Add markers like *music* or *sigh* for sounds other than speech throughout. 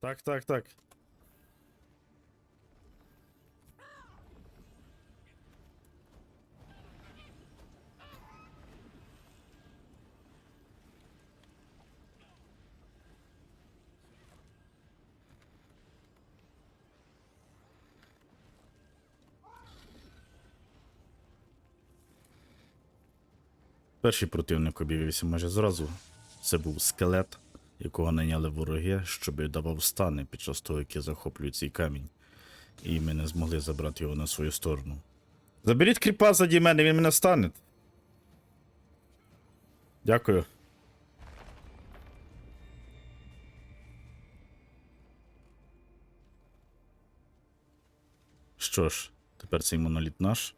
Так, так, так. Перший противник об'явився майже зразу. Це був скелет, якого найняли вороги, щоб давав стани під час того, як я захоплюю цей камінь. І ми не змогли забрати його на свою сторону. Заберіть кріпа заді мене, він мене стане. Дякую. Що ж, тепер цей моноліт наш.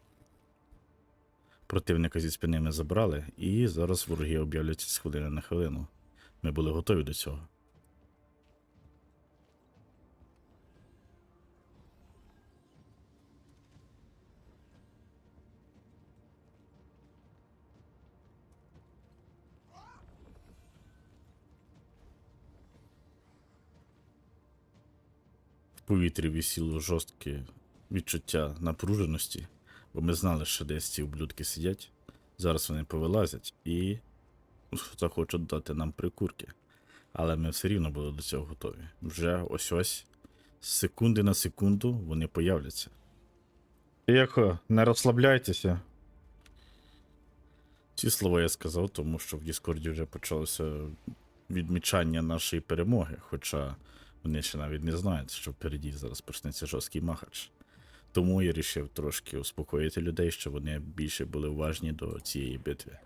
Противника зі спини ми забрали, і зараз вороги об'являться з хвилини на хвилину. Ми були готові до цього. В повітрі висіло жорстке відчуття напруженості, бо ми знали, що десь ці ублюдки сидять. Зараз вони повилазять і захочуть дати нам прикурки. Але ми все рівно були до цього готові. Вже ось ось, з секунди на секунду вони появляться. Тихо, не розслабляйтеся. Ці слова я сказав, тому що в Діскорді вже почалося відмічання нашої перемоги, хоча вони ще навіть не знають, що впереді зараз почнеться жорсткий махач. Тому я вирішив трошки успокоїти людей, щоб вони більше були уважні до цієї битви.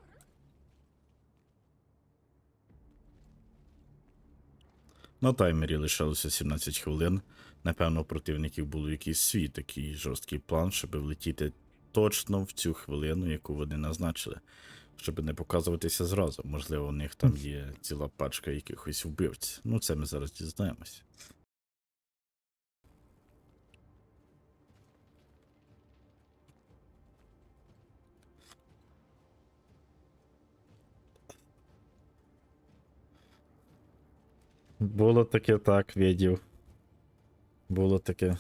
На таймері лишалося 17 хвилин. Напевно, у противників був якийсь свій такий жорсткий план, щоб влетіти точно в цю хвилину, яку вони назначили. Щоб не показуватися зразу. Можливо, у них там є ціла пачка якихось вбивць. Ну, це ми зараз дізнаємось. Було таке так, відів. Було таке.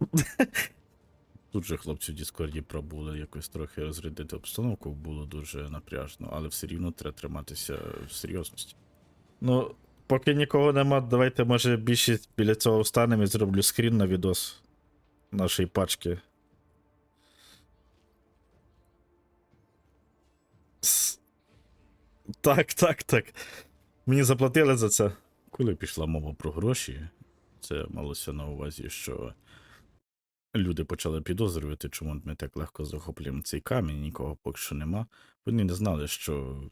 *laughs* Тут же хлопці в Діскорді пробули якось трохи розрядити обстановку, було дуже напряжно, але все рівно треба триматися в серйозності. Ну, поки нікого нема, давайте, може, більшість біля цього встанемо і зроблю скрін на відос нашої пачки. Так, так, так. Мені заплатили за це. Коли пішла мова про гроші, це малося на увазі, що люди почали підозрювати, чому ми так легко захоплюємо цей камінь, нікого поки що нема. Вони не знали, що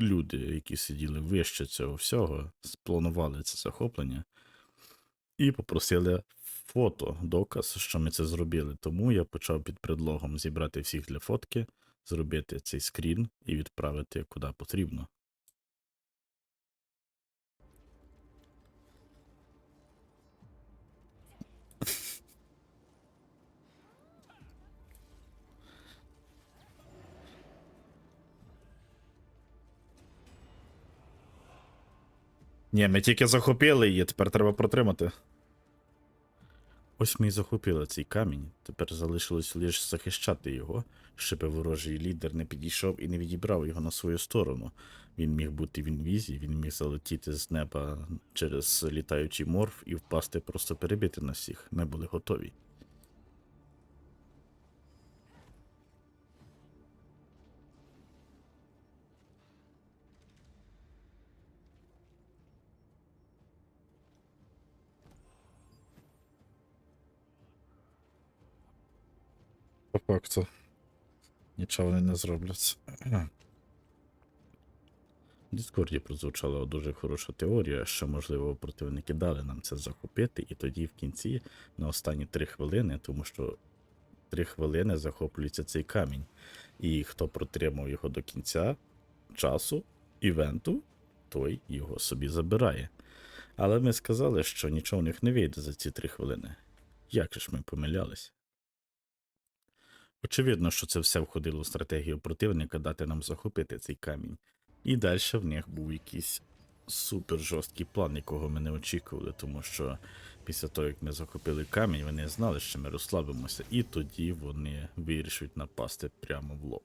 люди, які сиділи вище цього всього, спланували це захоплення і попросили фото, доказ, що ми це зробили. Тому я почав під предлогом зібрати всіх для фотки, зробити цей скрін і відправити куди потрібно. Ні, ми тільки захопили її, тепер треба протримати. Ось ми і захопили цей камінь. Тепер залишилось лише захищати його, щоб ворожий лідер не підійшов і не відібрав його на свою сторону. Він міг бути в інвізі, він міг залетіти з неба через літаючий морф і впасти, просто перебити нас всіх. Ми були готові. Факту. Нічого вони не зроблять. В Діскорді прозвучала дуже хороша теорія, що, можливо, противники дали нам це захопити, і тоді в кінці, на останні три хвилини, тому що три хвилини захоплюється цей камінь. І хто протримав його до кінця часу, івенту, той його собі забирає. Але ми сказали, що нічого в них не вийде за ці три хвилини. Як же ж ми помилялись? Очевидно, що це все входило в стратегію противника дати нам захопити цей камінь. І далі в них був якийсь супер жорсткий план, якого ми не очікували, тому що після того, як ми захопили камінь, вони знали, що ми розслабимося, і тоді вони вирішують напасти прямо в лоб.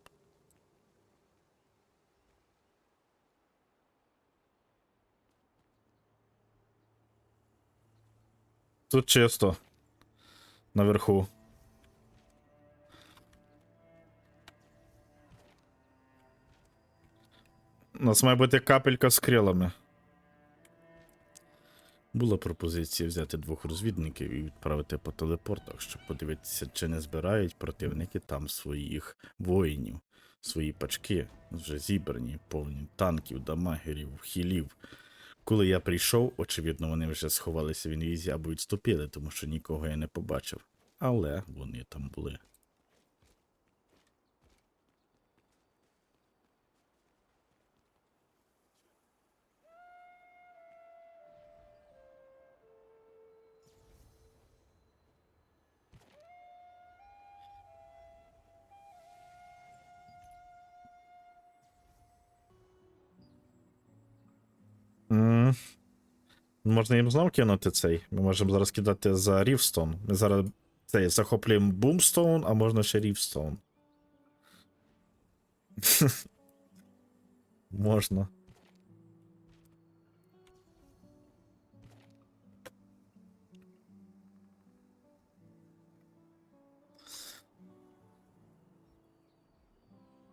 Тут чисто. Наверху. У нас має бути капелька з крилами. Була пропозиція взяти двох розвідників і відправити по телепортах, щоб подивитися, чи не збирають противники там своїх воїнів, свої пачки, вже зібрані, повні танків, дамагерів, хілів. Коли я прийшов, очевидно, вони вже сховалися в інвізі або відступили, тому що нікого я не побачив. Але вони там були. Можна їм знов кинути цей. Ми можемо зараз кидати за Рівстон. Ми зараз цей захоплюємо Бумстоун, а можна ще Рівстоун. *laughs* можна.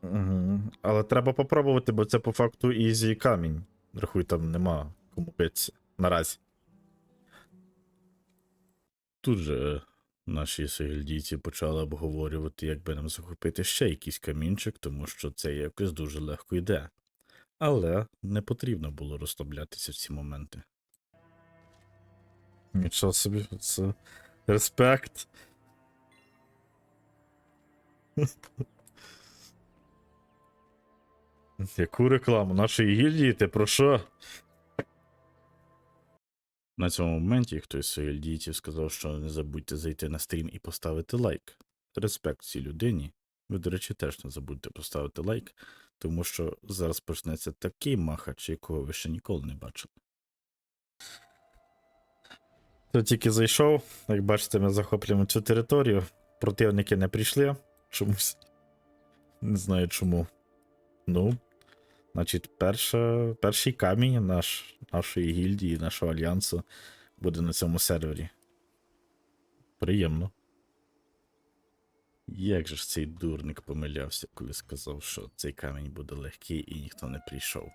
Угу. Але треба попробувати, бо це по факту ізі камінь. Рахуй, там нема кому битися. Наразі. Тут же наші сигільдійці почали обговорювати, як би нам захопити ще якийсь камінчик, тому що це якось дуже легко йде. Але не потрібно було розслаблятися в ці моменти. Нічого собі, це респект. *laughs* Яку рекламу? Нашої гільдії? Ти про що? На цьому моменті хтось з гільдійців сказав, що не забудьте зайти на стрім і поставити лайк. Респект цій людині. Ви, до речі, теж не забудьте поставити лайк, тому що зараз почнеться такий махач, якого ви ще ніколи не бачили. Хто тільки зайшов, як бачите, ми захоплюємо цю територію. Противники не прийшли чомусь. Не знаю чому. Ну, значить, перша, перший камінь наш, нашої гільдії, нашого альянсу буде на цьому сервері. Приємно. Як же ж цей дурник помилявся, коли сказав, що цей камінь буде легкий і ніхто не прийшов.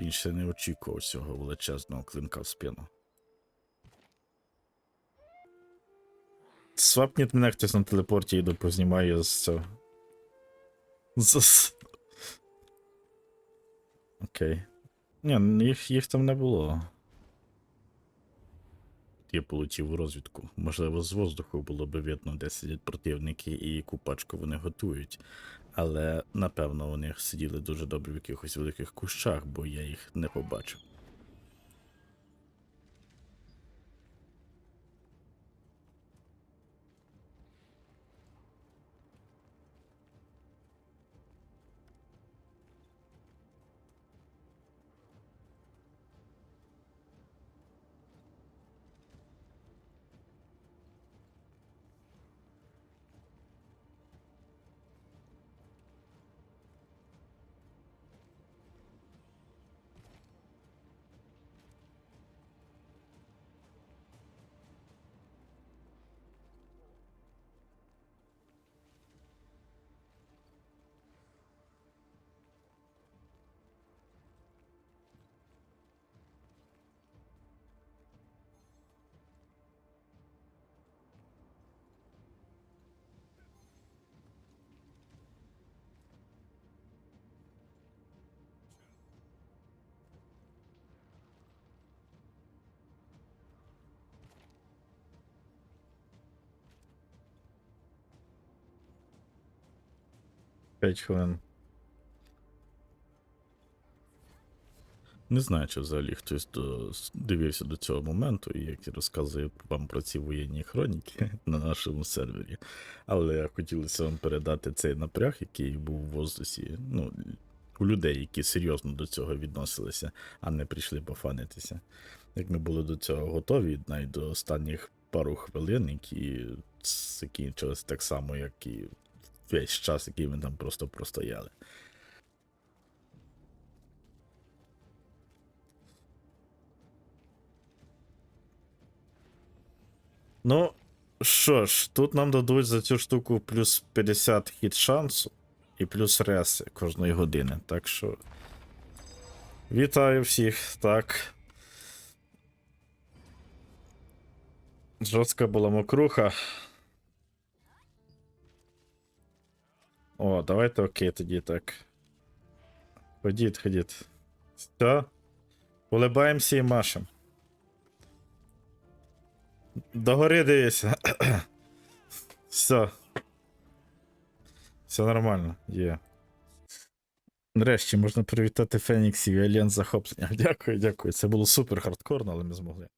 Він ще не очікував цього величезного клинка в спину. Свапніть мене хтось на телепорті йду познімаю з цього. З... Окей. Ні, ну, їх, їх там не було. Я полетів у розвідку. Можливо, з воздуху було би видно, де сидять противники і яку пачку вони готують. Але напевно вони сиділи дуже добре в якихось великих кущах, бо я їх не побачив. П'ять хвилин. Не знаю, чи взагалі хтось дивився до цього моменту, і як я розказую вам про ці воєнні хроніки *laughs* на нашому сервері. Але хотілося вам передати цей напряг, який був в воздусі. Ну, у людей, які серйозно до цього відносилися, а не прийшли пофанитися. Як ми були до цього готові, навіть до останніх пару хвилин, які закінчились так само, як і весь час, який ми там просто простояли. Ну, що ж, тут нам дадуть за цю штуку плюс 50 хід шансу і плюс реси кожної години. Так що. Вітаю всіх. Так. Жорстка була мокруха. О, давайте окей тоді так. Ходіть, ходіть. Все. Улибаємося і машем. Догори дивися. Все. Все нормально, є. Нарешті можна привітати Феніксів і Альянс захоплення. *laughs* Дякую, дякую. Це було супер хардкорно, але ми змогли.